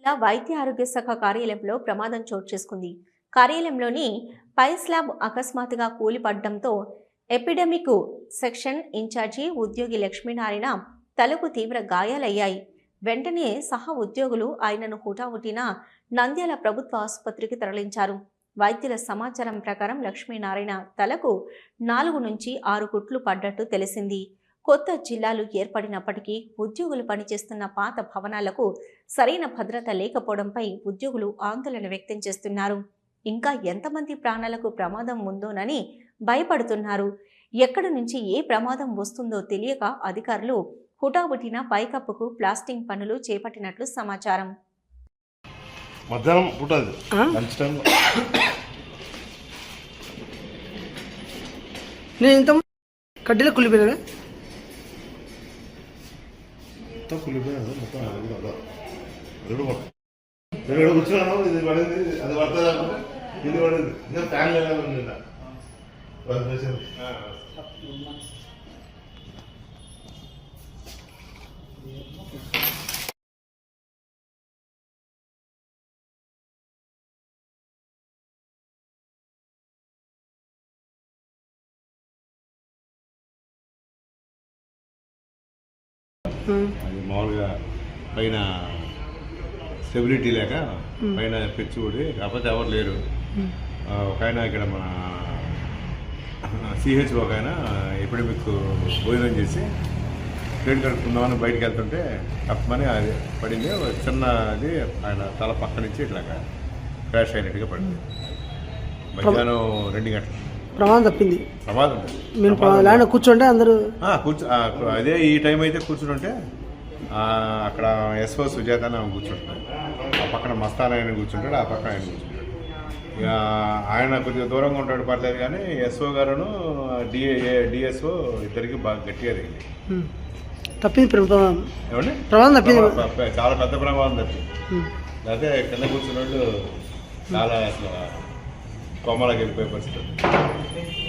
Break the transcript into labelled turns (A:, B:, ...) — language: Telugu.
A: జిల్లా వైద్య ఆరోగ్య శాఖ కార్యాలయంలో ప్రమాదం చోటు చేసుకుంది. కార్యాలయంలోని పై స్లాబ్ అకస్మాత్తుగా కూలిపడడంతో ఎపిడమిక్ సెక్షన్ ఇన్ఛార్జి ఉద్యోగి లక్ష్మీనారాయణ తలకు తీవ్ర గాయాలయ్యాయి. వెంటనే సహా ఉద్యోగులు ఆయనను హుటాహుటిన నంద్యాల ప్రభుత్వ ఆసుపత్రికి తరలించారు. వైద్యుల సమాచారం ప్రకారం లక్ష్మీనారాయణ తలకు నాలుగు నుంచి ఆరు కుట్లు పడ్డట్టు తెలిసింది. కొత్త జిల్లాలు ఏర్పడినప్పటికీ ఉద్యోగులు పనిచేస్తున్న పాత భవనాలకు సరైన భద్రత లేకపోవడంపై ఉద్యోగులు ఆందోళన వ్యక్తం చేస్తున్నారు. ఇంకా ఎంతమంది ప్రాణాలకు ప్రమాదం ఉందోనని భయపడుతున్నారు. ఎక్కడి నుంచి ఏ ప్రమాదం వస్తుందో తెలియక అధికారులు హుటాహుటిన పైకప్పుకు ప్లాస్టింగ్ పనులు చేపట్టినట్లు సమాచారం.
B: మధ్యాహ్నం పూట అది. లంచ్ టైం
C: నేను ఇంత కడ్డీలో కుళ్ళిపోయినా
B: మొత్తం కులిపోయాడు మొత్తం అది కూడా అదో. అది మొత్తం నేను ఇక్కడ కూర్చున్నాను ఇది పడింది అది పడుతుంది ఇది పడింది ఇంకా ఫ్యాన్ లేదా నిన్న వాళ్ళు చేసింది. అది మామూలుగా పైన స్టెబిలిటీ లేక పైన పెచ్చు ఊడి కాకపోతే ఎవరు లేరు. ఒక ఆయన ఇక్కడ మన సిహెచ్ ఒక ఆయన ఎపిడమిక్ భోజనం చేసి ప్లేట్ కడుక్కుందామని బయటికి వెళ్తుంటే తప్పమని అది పడింది. చిన్న అది ఆయన తల పక్క నుంచి ఇట్లా క్రాష్ అయినట్టుగా పడింది. మధ్యాహ్నం రెండు గంటలు
C: ప్రమాదం తప్పింది.
B: ప్రమాదం. ప్రమాదం.
C: ల్యాండ్ కూర్చుంటే అందరూ
B: కూర్చో అదే ఈ టైం అయితే కూర్చుంటే అక్కడ ఎస్ఓ సుజాత అని ఆమె కూర్చుంటాడు ఆ పక్కన మస్తాన్ ఆయన కూర్చుంటాడు ఆ పక్కన ఆయన కూర్చుంటాడు. ఇక ఆయన కొద్దిగా దూరంగా ఉంటాడు పర్లేదు కానీ ఎస్ఓ గారును డిఏ డిఎస్ఓ ఇద్దరికి బాగా గట్టిగా తగిలి.
C: తప్పింది ప్ర- ప్రమాదం
B: ఏమండి?
C: ప్రమాదం తప్పింది.
B: చాలా పెద్ద ప్రమాదం తప్పింది. అదే కింద కూర్చున్నట్టు చాలా అసలు కొమ్మలకి వెళ్ళిపోయే పరిస్థితి ఉంది.